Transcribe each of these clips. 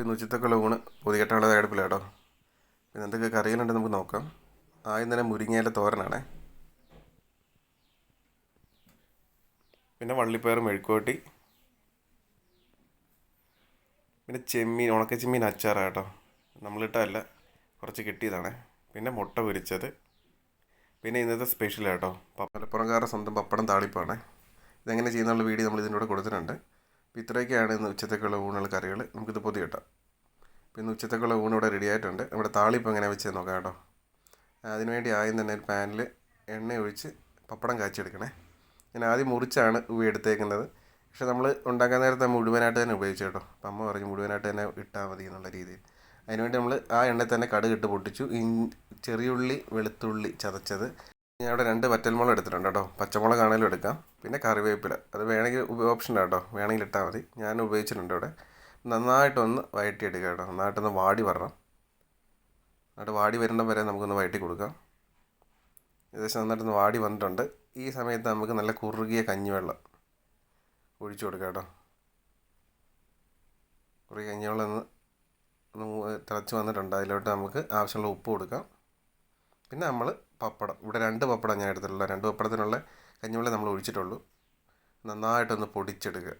പിന്നെ ഉച്ചത്തേക്കുള്ള ഊണ് പൊതികെട്ടാനുള്ള അടുപ്പിലാട്ടോ പിന്നെ എന്തൊക്കെ കറികളുണ്ടെന്ന് നമുക്ക് നോക്കാം. ആദ്യം തന്നെ മുരിങ്ങയിലെ തോരനാണേ. പിന്നെ വള്ളിപ്പയർ മെഴുക്കോട്ടി പിന്നെ ചെമ്മീൻ ഉണക്ക ചെമ്മീൻ അച്ചാറാണ് കേട്ടോ. നമ്മളിട്ടല്ല കുറച്ച് കിട്ടിയതാണേ. പിന്നെ മുട്ട പൊരിച്ചത്. പിന്നെ ഇന്നത്തെ സ്പെഷ്യൽ കേട്ടോ. പപ്പലപ്പുറംകാരുടെ സ്വന്തം പപ്പടം താളിപ്പാണ്. ഇതെങ്ങനെ ചെയ്യുന്നുള്ള വീഡിയോ നമ്മൾ ഇതിന്റെ കൂടെ കൊടുത്തിട്ടുണ്ട്. അപ്പോൾ ഇത്രയൊക്കെയാണ് ഇന്ന് ഉച്ചത്തേക്കുള്ള ഊണുകൾ കറികൾ നമുക്കിത് പൊതി കിട്ടാം. ഇന്ന് ഉച്ചത്തേക്കുള്ള ഊണ് ഇവിടെ റെഡി ആയിട്ടുണ്ട്. നമ്മുടെ താളിപ്പം എങ്ങനെ വെച്ച് നോക്കാം കേട്ടോ. അതിനുവേണ്ടി ആദ്യം തന്നെ ഒരു പാനിൽ എണ്ണ ഒഴിച്ച് പപ്പടം കാച്ചിയെടുക്കണേ. ഞാൻ ആദ്യം മുറിച്ചാണ് ഉവ എടുത്തേക്കുന്നത്. പക്ഷെ നമ്മൾ ഉണ്ടാക്കാൻ നേരത്തെ മുഴുവനായിട്ട് തന്നെ ഉപയോഗിച്ചു കേട്ടോ. അപ്പം അമ്മ പറഞ്ഞു മുഴുവനായിട്ട് തന്നെ ഇട്ടാൽ മതി എന്നുള്ള രീതിയിൽ. അതിനുവേണ്ടി നമ്മൾ ആ എണ്ണയിൽ തന്നെ കടുക് ഇട്ട് പൊട്ടിച്ചു. ചെറിയുള്ളി വെളുത്തുള്ളി ചതച്ചത്. ഞാൻ അവിടെ രണ്ട് വറ്റൽമുളക് എടുത്തിട്ടുണ്ട് കേട്ടോ. പച്ചമുളക് ആണെങ്കിലും എടുക്കാം. പിന്നെ കറിവേപ്പില. അത് വേണമെങ്കിൽ ഓപ്ഷനാണ് കേട്ടോ. വേണമെങ്കിൽ ഇട്ടാൽ മതി. ഞാൻ ഉപയോഗിച്ചിട്ടുണ്ട് ഇവിടെ. നന്നായിട്ടൊന്ന് വഴറ്റിയെടുക്കുക കേട്ടോ. നന്നായിട്ടൊന്ന് വാടി വരണം. എന്നിട്ട് വാടി വരുന്ന വരെ നമുക്കൊന്ന് വഴറ്റി കൊടുക്കാം. ഏകദേശം നന്നായിട്ടൊന്ന് വാടി വന്നിട്ടുണ്ട്. ഈ സമയത്ത് നമുക്ക് നല്ല കുറുകിയ കഞ്ഞിവെള്ളം ഒഴിച്ചു കൊടുക്കാം കേട്ടോ. കുറുകിയ കഞ്ഞിവെള്ളം ഒന്ന് ഒന്ന് തിളച്ച് വന്നിട്ടുണ്ട്. അതിലോട്ട് നമുക്ക് ആവശ്യമുള്ള ഉപ്പ് കൊടുക്കാം. പിന്നെ നമ്മൾ പപ്പടം. ഇവിടെ രണ്ട് പപ്പടം ഞാൻ എടുത്തിട്ടുള്ള രണ്ട് പപ്പടത്തിനുള്ള കഞ്ഞിവെള്ളം നമ്മൾ ഒഴിച്ചിട്ടുള്ളൂ. നന്നായിട്ടൊന്ന് പൊടിച്ചെടുക്കുക.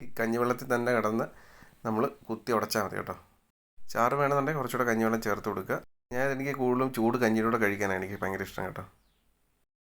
ഈ കഞ്ഞിവെള്ളത്തിൽ തന്നെ കിടന്ന് നമ്മൾ കുത്തി ഉടച്ചാൽ മതി കേട്ടോ. ചാറ് വേണമെന്നുണ്ടെങ്കിൽ കുറച്ചുകൂടെ കഞ്ഞിവെള്ളം ചേർത്ത് കൊടുക്കുക. ഞാൻ എനിക്ക് കൂടുതലും ചൂട് കഞ്ഞിയിലൂടെ കഴിക്കാനാണ് എനിക്ക് ഭയങ്കര ഇഷ്ടം കേട്ടോ.